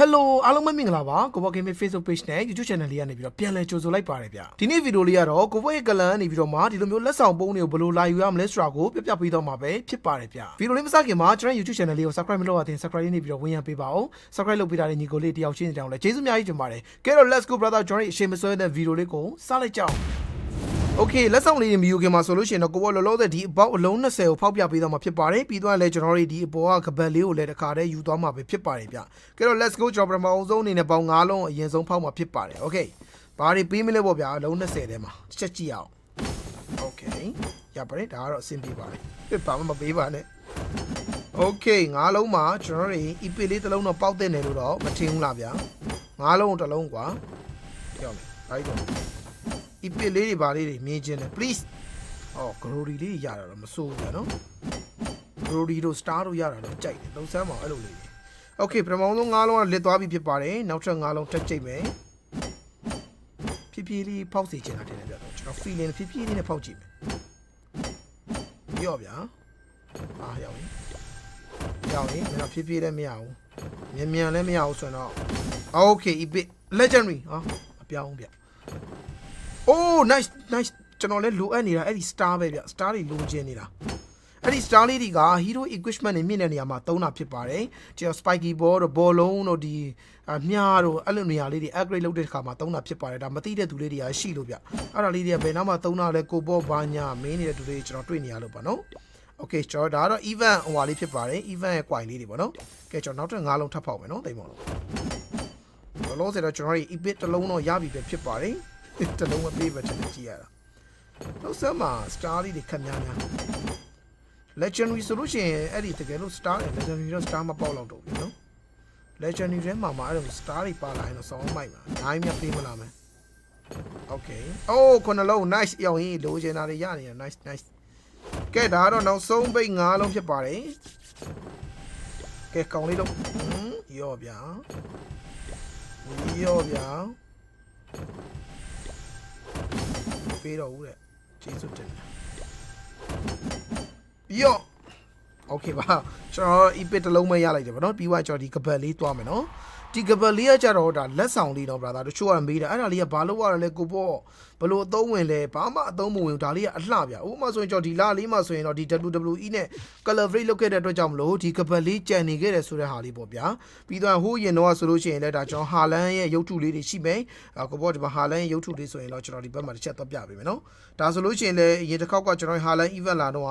Hello အားလုံးပဲမင်္ဂလာပါကိုဘော Gaming Facebook Page နဲ့ YouTube Channel လေးကနေပြီးတော့ပြန်လည်ကြိုဆိုလိုက်ပါတယ်ဗျဒီနေ့ဗီဒီယိုလေးကတော့ကိုဘောရဲ့ကလန်နေပြီးတော့မှဒီလိုမျိုးလက်ဆောင်ပုံးတွေကိုဘယ်လိုလာယူရမလဲဆိုတာကိုပြပြပေးတော့မှာပဲဖြစ်ပါတယ်ဗျဗီဒီယိုလေးမစခင်မှာကျွန်တော် YouTube Channel လေးကို Subscribe မလုပ်ရသေးရင် Subscribe လေးနေပြီးတော့ဝင်ရပေးပါဦး Subscribe လုပ်ပေးတာတဲ့ညီကိုလေးတယောက်ချင်းတောင်လဲကျေးဇူးအများကြီးတင်ပါတယ်ကဲတော့ Let's go brother ကျွန်တော်အချိန်မဆွဲတဲ့ဗီဒီယိုလေးကိုစလိုက်ကြအောင် โอเคလက်ဆောင်လေးတွေမယူခင်မှာဆိုလို့ရှိရင်တော့ကိုဘောလောလောဆယ်ဒီအပေါက်အလုံး20ကိုဖောက်ပြပေးတော့မှာဖြစ်ပါတယ်ပြီးတော့လည်းကျွန်တော်တို့ဒီအပေါ်ကကပတ်လေးကိုလည်းတစ်ခါတည်းယူသွားမှာပဲဖြစ်ပါတယ်ဗျကဲတော့ let's go ကျွန်တော်ပထမအောင်ဆုံးအနေနဲ့ပေါင်း9လုံးအရင်ဆုံးဖောက်မှာဖြစ်ပါတယ်โอเคဘာတွေပေးမလဲပေါ့ဗျာအလုံး20ထဲမှာတစ်ချက်ကြည့်အောင်โอเคရပါတယ်ဒါကတော့အဆင်ပြေပါတယ်ဘာမှမပေးပါနဲ့โอเค9လုံးမှာကျွန်တော်တို့ EP လေးတစ်လုံးတော့ပေါက်တဲ့နယ်လို့တော့မထင်ဘူးလားဗျာ9လုံးတစ်လုံးကွာကြောက်မယ်ဘာကြီးတော့ ဤပစ်လေးတွေဗာလေးတွေမြင်ချင်းတယ် please အော် glory လေးရတာတော့မစိုးဘူးဗျာနော် glory တို့ star တို့ရတာတော့ကြိုက်တယ်လုံဆန်းမအောင်အဲ့လိုလေးတွေ okay ပထမဆုံး၅လုံးကလစ်သွားပြီဖြစ်ပါတယ်နောက်ထပ်၅လုံးတက်ကြိတ်မယ်ဖြည်းဖြည်းလေးဖောက်စီချင်တာတင်တယ်ဗျာတော့ကျွန်တော် feeling ဖြည်းဖြည်းလေးနဲ့ဖောက်ကြည့်မယ်ရော့ဗျာအာရောက်ရင်ရောက်ရင်ကျွန်တော်ဖြည်းဖြည်းလည်းမရဘူးမြန်မြန်လည်းမရဘူးဆိုတော့ okay ဤပစ် legendary ဟောအပြောင်းဗျ oh nice nice ကျွန်တော်လည်းလိုအပ်နေတာအဲ့ဒီ star ပဲဗျ star တွေလိုချင်နေတာအဲ့ဒီ star လေးတွေက hero equipment တွေမြင့်တဲ့နေရာမှာသုံးတာဖြစ်ပါတယ်ကျွန်တော် spiky ball တို့ ball လုံးတို့ဒီအမြားတို့အဲ့လိုနေရာလေးတွေ upgrade လုပ်တဲ့အခါမှာသုံးတာဖြစ်ပါတယ်ဒါမသိတဲ့သူလေးတွေကရှိလို့ဗျအဲ့ဒါလေးတွေကဘယ်နောက်မှသုံးတာလဲကိုဘောဘာညာမင်းနေတဲ့သူတွေကျွန်တော်တွေ့နေရလို့ပါနော် okay ကျွန်တော်ဒါကတော့ event ဟိုဟာလေးဖြစ်ပါတယ် event ရဲ့ coin လေးတွေပေါ့နော်ကဲကျွန်တော်နောက်ထပ်၅လုံးထပ်ဖောက်မယ်နော်တိတ်မော်လို့လောလောဆယ်တော့ကျွန်တော်တို့ ebit တစ်လုံးတော့ရပြီပဲဖြစ်ပါတယ် တစ်လုံးမပေးပဲချက်ကြည့်ရတာနောက်ဆက်မှာ star လေးတွေခက်များများ legendary ဆိုလို့ရှိရင်အဲ့ဒီတကယ်လို့ star နဲ့ legendary တော့ star မပေါက်တော့တော့ဘူးနော် legendary ထဲမှာမှာအဲ့လို star တွေပါလာရင်တော့စောင်းမိုက်မှာနိုင်မြပေးမလားမယ် okay အိုးခုနလုံး nice ရောက်ရင်လိုချင်တာတွေရနေရ nice nice ကဲဒါကတော့နောက်ဆုံးပိတ်၅လုံးဖြစ်ပါတယ်ကဲကောင်လေးတော့ဟမ်ရော့ဗျာရော့ဗျာ ပေးတော့ဘူးတဲ့ကျေးဇူးတင်တယ်ပြီးတော့ okay ပါကျွန်တော် epic တစ်လုံးမရလိုက်တယ်ဗောနော်ပြီးွားကျွန်တော်ဒီကပတ်လေးသွားမယ်နော်ဒီကပတ်လေးကကြတော့ဒါလက်ဆောင်လေးတော့ brother တချို့ကမေးတာအဲ့ဒါလေးကဘာလို့ရလဲကိုပေါ့ လို့အသုံးဝင်လဲဘာမှအသုံးမဝင်ဘူးဒါလေးကအလှပြဥပမာဆိုရင်ကျွန်တော်ဒီလလေးမှာဆိုရင်တော့ဒီ WWE နဲ့ collaborate လုပ်ခဲ့တဲ့အတွက်ကြောင့်မလို့ဒီကပတ်လေးကြံနေခဲ့တယ်ဆိုတဲ့ဟာလေးပေါ့ဗျာပြီးတော့ဟိုးရင်တော့ဆိုလို့ရှိရင်လည်းဒါကျွန်တော်ဟာလန်ရဲ့ရုပ်ထုလေးတွေရှိမယ်အာကိုပေါ့ဒီမှာဟာလန်ရဲ့ရုပ်ထုလေးဆိုရင်တော့ကျွန်တော်ဒီဘက်မှာတစ်ချက်တော့ပြပေးမယ်နော်ဒါဆိုလို့ရှိရင်လည်းအရင်တစ်ခေါက်ကကျွန်တော်ဟာလန် event လာတော့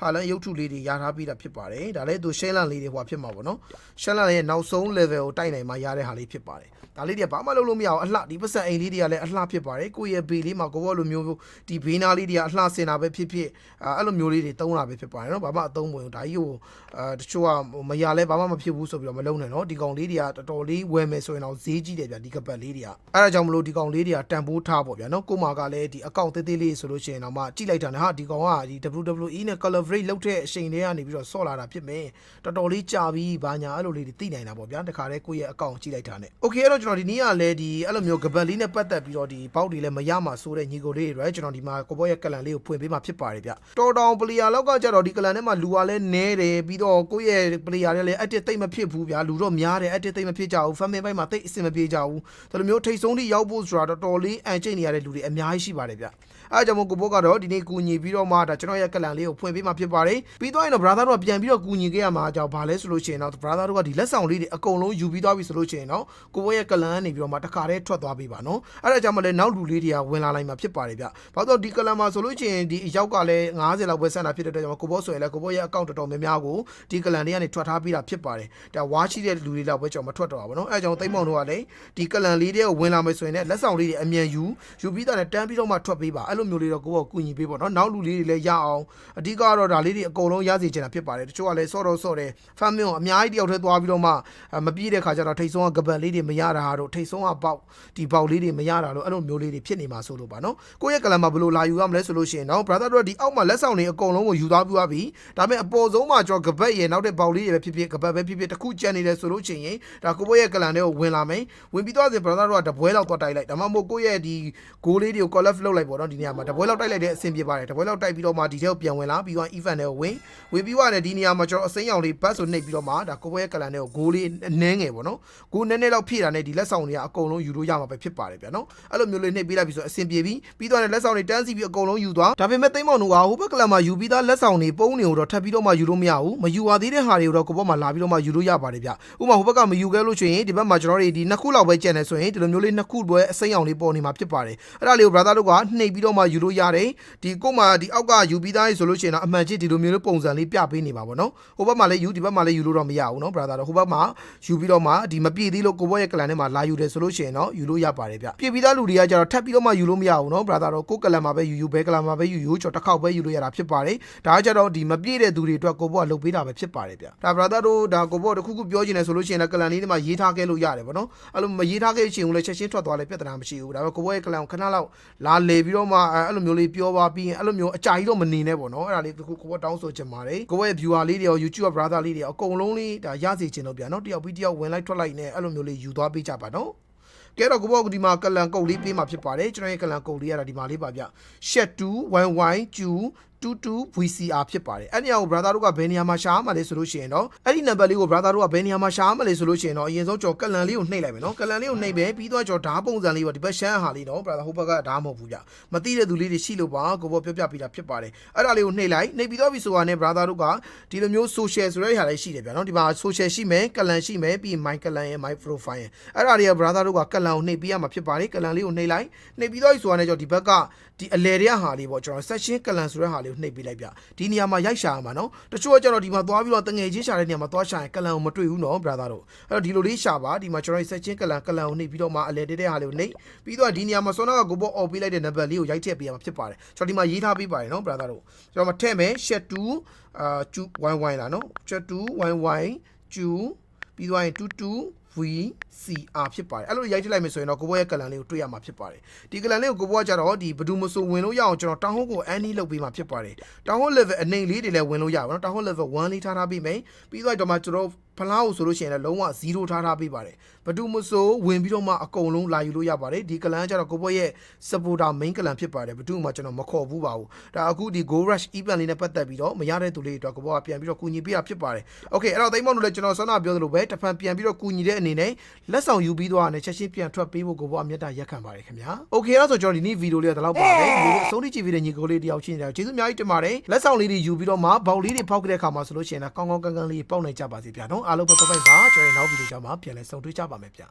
ဟာလန်ရုပ်ထုလေးတွေရထားပြီးတာဖြစ်ပါတယ်ဒါလည်းသူရှဲလန်လေးတွေဟိုဖြစ်မှာပေါ့နော်ရှဲလန်ရဲ့နောက်ဆုံး level ကိုတိုက်နိုင်မှရတဲ့ဟာလေးဖြစ်ပါတယ်ဒါလေးတွေကဘာမှလုပ်လို့မရအောင်အလှဒီပတ်စံအိမ်လေးတွေကလည်းအလှဖြစ်ပါတယ်ကိုယ့်ရဲ့ဘေးလေးမှာကိုဘောလိုမျိုးဒီဘေးနာလေးတွေကအလှစင်တာပဲဖြစ်ဖြစ်အဲ့လိုမျိုးလေးတွေတုံးတာပဲဖြစ်ပါတယ်နော်ဘာမှအသုံးမဝင်ဘူးဒါကြီးကိုအဲတချို့ကမရလဲဘာမှမဖြစ်ဘူးဆိုပြီးတော့မလုံးနဲ့နော်ဒီကောင်လေးတွေကတော်တော်လေးဝယ်မယ်ဆိုရင်တော့ဈေးကြီးတယ်ဗျဒီကပတ်လေးတွေကအဲ့ဒါကြောင့်မလို့ဒီကောင်လေးတွေကတန်ဖိုးထားပေါ့ဗျာနော်ကိုမာကလည်းဒီအကောင့်သေးသေးလေးဆိုလို့ရှိရင်တော့မှကြည့်လိုက်တာနဲ့ဟာဒီကောင်ကဒီ WWE နဲ့ collaborate လုပ်တဲ့အချိန်တွေကနေပြီးတော့ဆော့လာတာဖြစ်မယ်တော်တော်လေးကြာပြီးဘာညာအဲ့လိုလေးတွေသိနိုင်တာပေါ့ဗျာတခါတည်းကိုယ့်ရဲ့အကောင့်ကြည့်လိုက်တာနဲ့ Okay အဲ့တော့ကျွန်တော်ဒီနေ့ကလည်းဒီအဲ့လိုမျိုးကပတ်လေးနဲ့ပတ်သက်ပြီးတော့ဒီပေါက်တွေလည်းမရမှာဆိုတဲ့ညီကိုလေးတွေ right ကျွန်တော်ဒီမှာကိုဘောရဲ့ကလန်လေးကိုဖွင့်ပေးမှာဖြစ်ပါတယ်ဗျတော်တောင်ပလီယာလောက်ကကြတော့ဒီကလန်ထဲမှာလူကလည်းနဲတယ်ပြီးတော့ကိုယ့်ရဲ့ပလီယာတွေလည်းအတစ်သိမ့်မဖြစ်ဘူးဗျာလူတော့များတယ်အတစ်သိမ့်မဖြစ်ကြဘူးဖမ်းမင်းပိုင်းမှာသိအဆင်မပြေကြဘူးဒါလိုမျိုးထိတ်ဆုံးထိရောက်ဖို့ဆိုတာတော်တော်လေးအန်ကျိတ်နေရတဲ့လူတွေအများကြီးရှိပါတယ်ဗျအဲကြောင့်မို့ကိုဘောကတော့ဒီနေ့ကူညီပြီးတော့မှဒါကျွန်တော်ရဲ့ကလန်လေးကိုဖွင့်ပေးမှာဖြစ်ပါတယ်ပြီးတော့ရင်တော့ brother တို့ကပြန်ပြီးတော့ကူညီခဲ့ရမှာကြောင့်ဘာလဲဆိုလို့ရှိရင်တော့ brother တို့ကဒီလက်ဆောင်လေးတွေအကုန်လုံးယူပြီးသွားပြီဆိုလို့ရှိရင်တော့ကိုဘောရဲ့ကလန်ကနေပြီးတော့မှတခါတည်းထွက်သွားပေးပါနော်အဲဒါကြောင့်မလဲနောက်လူလေးတွေကဝင်လာနိုင်မှာဖြစ်ပါတယ်ဗျဘာလို့ဒီကလန်မှာဆိုလို့ရှိရင်ဒီအရောက်ကလည်း90လောက်ပဲဆန်တာဖြစ်တဲ့အတွက်ကြောင့်ကိုဘောဆိုရင်လည်းကိုဘောရဲ့အကောင့်တော်တော်များများကိုဒီကလန်လေးကနေထွက်ထားပြီးတာဖြစ်ပါတယ်ဒါဝါရှိတဲ့လူတွေလောက်ပဲကျွန်တော်မထွက်တော့ပါဘူးနော်အဲကြောင့်သိမ့်မောင်တို့ကလည်းဒီကလန်လေးတွေကိုဝင်လာမယ်ဆိုရင်လည်းလက်ဆောင်လေးတွေအမြန်ယူယူပြီးသားနဲ့တန်းပြီးတော့မှထွက်ပေးပါအဲ့လိုမျိုးလေးတော့ကိုဘောကူညီပေးပေါ့နော်နောက်လူလေးတွေလည်းရအောင်အဓိကတော့ဒါလေးတွေအကုန်လုံးရစေချင်တာဖြစ်ပါတယ်တချို့ကလည်းစောတော့စော့တယ်ဖမ်းမင်းကိုအများကြီးတယောက်တည်းသွားပြီးတော့မှမပြေးတဲ့ခါကျတော့ထိတ်ဆုံးကကပတ်လေးတွေမရတာတို့ထိတ်ဆုံးကပေါက်ဒီပေါက်လေးတွေမရတာတို့အဲ့လိုမျိုးလေးတွေဖြစ်နေမှာဆိုလို့ပါနော်ကိုယ့်ရဲ့ကလန်မှာဘယ်လိုလာယူရမလဲဆိုလို့ရှိရင်တော့ brother တို့ဒီအောက်မှာလက်ဆောင်တွေအကုန်လုံးကိုယူသွားပြီးသွားပြီဒါပေမဲ့အပေါ်ဆုံးမှာကျွန်တော်ကပတ်ရဲ့နောက်တဲ့ပေါက်လေးတွေပဲဖြစ်ဖြစ်ကပတ်ပဲဖြစ်ဖြစ်တစ်ခုကျန်နေတယ်ဆိုလို့ရှိရင်ဒါကိုယ့်ရဲ့ကလန်တွေကိုဝင်လာမယ်ဝင်ပြီးသွားစဉ် brother တို့ကတပွဲလောက်သွားတိုက်လိုက်ဒါမှမဟုတ်ကိုယ့်ရဲ့ဒီဂိုးလေးတွေကို call off လုပ်လိုက်ပေါ့နော်ဒီနေရာမှာတပွဲလောက်တိုက်လိုက်တဲ့အဆင်ပြေပါတယ်တပွဲလောက်တိုက်ပြီးတော့မှဒီထဲကိုပြန်ဝင်လာပြီးတော့ event တွေကိုဝင်ဝင်ပြီးသွားတယ်ဒီနေရာမှာကျွန်တော်အစိမ်းင်ရောင်လေးဘတ်ဆိုနှိပ်ပြီးတော့မှဒါကိုပွဲရဲ့ကလန်တွေကိုဂိုးလေးနည်းငယ်ပေါ့နော်ဂိုးနည်းနည်းလောက်ဖြည့်တာနဲ့ဒီလက်ဆောင်တွေကအကုန်လုံးယူလို့ရမှာပဲဖြစ်ပါတယ်ဗျာနော်အဲ့လိုမျိုးလေးနှိပ်ပေးလိုက်ပြီးဆိုအဆင်ပြေပြီးပြီးတော့လည်းလက်ဆောင်တွေတန်းစီပြီးအကုန်လုံးယူသွားဒါပေမဲ့သိမ်းမောင်တို့ကဟိုဘက်ကလန်မှာယူပြီးသားလက်ဆောင်တွေပုံးတွေကိုတော့ထပ်ပြီးတော့မှယူလို့မရဘူးမယူပါသေးတဲ့ဟာတွေကိုတော့ကိုဘောမှာလာပြီးတော့မှယူလို့ရပါတယ်ဗျဥပမာဟိုဘက်ကမယူခဲ့လို့ရှိရင်ဒီဘက်မှာကျွန်တော်တို့ဒီနှစ်ခုလောက်ပဲကျန်နေဆိုရင်ဒီလိုမျိုးလေးနှစ်ခုပဲအစိမ်းအောင်လေးပေါ်နေမှာဖြစ်ပါတယ်အဲ့ဒါလေးကို brother တို့ကနှိပ်ပြီးတော့မှယူလို့ရတယ်ဒီကို့မှာဒီအောက်ကယူပြီးသားဆိုလို့ရှိရင်တော့အမှန်ချစ်ဒီလိုမျိုးလေးပုံစံလေးပြပေးနေပါဗောနော်ဟိုဘက်မှာလည်းယူဒီဘက်မှာလည်းယူလို့တော့မရဘူးနော် brother တို့ဟိုဘက်မှာယူပြီးတော့မှဒီမပြည့်သေးလို့ကိုဘောရဲ့ကလန်ထဲမှာလာယူတယ်ဆိုလို့ရှိရင်တော့ယူလို့ရပါတယ်ဗျပြည့်ပြီးသားလူတွေကကြတော့ထပ်ပြီးတော့မှယူလို့မရဘူးနော် brother တို့ကိုကလန်မှာပဲယူယူဘဲကလန်မှာပဲယူယူကျွန်တော်တစ်ခေါက်ပဲယူလို့ရတာဖြစ်ပါတယ်ဒါကကြတော့ဒီမပြည့်တဲ့သူတွေအတွက်ကိုဘောကလုပ်ပေးတာပဲဖြစ်ပါတယ်ဗျဒါ brother တို့ဒါကိုဘောတခုခုပြောချင်တယ်ဆိုလို့ရှိရင်လည်းကလန်လေးတွေမှာရေးထားခဲ့လို့ရတယ်ဗောနော်အဲ့လိုမရေးထားခဲ့ချင်ဘူးလေချက်ချင်းထွက်သွားလဲပြဿနာမရှိဘူးဒါပေမဲ့ကိုဘောရဲ့ကလန်ကိုခဏလောက်လာလေပြီးတော့မှအဲ့လိုမျိုးလေးပြောပါပြီးရင်အဲ့လိုမျိုးအကြာကြီးတော့မနေနဲ့ဗောနော်အဲ့ဒါလေးတခုကိုဘောတောင်းဆိုချင်ပါတယ်ကိုဘောရဲ့ viewer လေးတွေရော YouTube brother လေးတွေရောအကုန်လုံးလေးဒါရစီချင်လို့ဗျာနော်တယောက်ပြီးတယောက်ဝင်လိုက်ထွက်လိုက်နဲ့အဲ့လိုမျိုးလေးယူသွားပေးကြပါနော် ကဲတော့ကိုဘောကဒီမှာကလန်ကုတ်လေးပေးမှာဖြစ်ပါတယ်ကျွန်တော်ရဲ့ကလန်ကုတ်လေးကတော့ဒီမှာလေးပါဗျ shed 2 yy 2 22 VCR ဖြစ်ပါတယ်အဲ့ဒီအရာကို brother တို့ကဘယ်နေရာမှာရှာမှလဲဆိုလို့ရှိရင်တော့အဲ့ဒီ number လေးကို brother တို့ကဘယ်နေရာမှာရှာမှလဲဆိုလို့ရှိရင်တော့အရင်ဆုံးကျွန်တော်ကလန်လေးကိုနှိပ်လိုက်မယ်နော်ကလန်လေးကိုနှိပ်ပဲပြီးတော့ကျွန်တော်ဓာတ်ပုံစံလေးပေါ့ဒီဘက်ရှမ်းဟာလေးနော် brother ဟိုဘက်ကဓာတ်မဟုတ်ဘူးဗျမသိတဲ့သူလေးတွေရှိလို့ပါကိုဘောပြောပြပေးတာဖြစ်ပါတယ်အဲ့ဒါလေးကိုနှိပ်လိုက်နှိပ်ပြီးတော့ပြီဆိုတာနဲ့ brother တို့ကဒီလိုမျိုး social ဆိုတဲ့ဟာလေးရှိတယ်ဗျာနော်ဒီမှာ social ရှိမယ်ကလန်ရှိမယ်ပြီး my ကလန်ရဲ့ my profile ရဲ့အဲ့ဒါတွေက brother တို့ကကလန်ကိုနှိပ်ပေးရမှာဖြစ်ပါတယ်ကလန်လေးကိုနှိပ်လိုက်နှိပ်ပြီးတော့ပြီဆိုတာနဲ့ကျွန်တော်ဒီဘက်ကဒီအလဲတွေကဟာလေးပေါ့ကျွန်တော် section ကလန်ဆိုတဲ့ဟာလေးကိုနှိပ်ပေးလိုက်ဗျဒီနေရာမှာရိုက်ရှာရမှာနော်တချို့ကကျတော့ဒီမှာသွားပြီးတော့တငယ်ချင်းရှာတဲ့နေရာမှာသွားရှာရင်ကလန်ကိုမတွေ့ဘူးနော် brother တို့အဲ့တော့ဒီလိုလေးရှာပါဒီမှာကျွန်တော် section ကလန်ကလန်ကိုနှိပ်ပြီးတော့မှအလဲတဲ့ဟာလေးကိုနှိပ်ပြီးတော့ဒီနေရာမှာစောနာကကိုပေါ့အော်ပေးလိုက်တဲ့ number လေးကိုရိုက်ထည့်ပေးရမှာဖြစ်ပါတယ်ကျွန်တော်ဒီမှာရေးထားပေးပါတယ်နော် brother တို့ကျွန်တော်မထည့်မယ် shed 2အာ2 yy လာနော် shed 2 yy 2ပြီးတော့ရင်22 VCR ဖြစ်ပါတယ်အဲ့လိုရိုက်ထည့်လိုက်မယ်ဆိုရင်တော့ကိုဘောရဲ့ကလန်လေးကိုတွေ့ရမှာဖြစ်ပါတယ်ဒီကလန်လေးကိုကိုဘောကကြတော့ဒီဘဒူမဆိုဝင်လို့ရအောင်ကျွန်တော်တောင်းဟိုးကိုအန်နီလုပ်ပေးမှာဖြစ်ပါတယ်တောင်းဟိုး level အနေလေးတွေလည်းဝင်လို့ရပါတော့တောင်းဟိုး level 1လေးထားထားပေးမယ်ပြီးတော့တော့မှကျွန်တော် ဖလားကိုဆိုလို့ရှိရင်လည်းလုံးဝ0ထားထားပေးပါတယ်ဘသူမဆိုဝင်ပြီးတော့မှအကုန်လုံးလာယူလို့ရပါတယ်ဒီကလန်ကကျတော့ကိုပွဲရဲ့ supporter main ကလန်ဖြစ်ပါတယ်ဘသူမှကျွန်တော်မခေါ်ဘူးပါဘူးဒါအခုဒီ go rush event လေးနဲ့ပတ်သက်ပြီးတော့မရတဲ့သူလေးတွေအတွက်ကိုပွဲကပြန်ပြီးတော့ကူညီပေးတာဖြစ်ပါတယ် okay အဲ့တော့တိမ်မောင်တို့လည်းကျွန်တော်ဆန္ဒပြောသလိုပဲတစ်ဖန်ပြန်ပြီးတော့ကူညီတဲ့အနေနဲ့လက်ဆောင်ယူပြီးတော့နဲ့ချက်ချင်းပြန်ထွက်ပေးဖို့ကိုပွဲအမြတ်တာရက်ခံပါတယ်ခင်ဗျာ okay အဲ့တော့ဆိုကျွန်တော်ဒီနေ့ဗီဒီယိုလေးကတော့ပါပဲဒီလိုအဆုံးထိကြည့်ပြီးတဲ့ညီကိုလေးတယောက်ချင်းတယ်ကျေးဇူးအများကြီးတင်ပါတယ်လက်ဆောင်လေးတွေယူပြီးတော့မှဘောက်လေးတွေဖောက်ခဲ့တဲ့အခါမှာဆိုလို့ရှိရင်လည်းကောင်းကောင်းကန်ကန်လေးပေါက်နိုင်ကြပါစေဗျာနော်အားလုံးပဲပတ်ပိုက်ပါကျွန်တော်ရဲ့နောက်ဗီဒီယိုကြောင့်မှပြန်လဲဆုံတွေ့ကြပါမယ်ဗျာ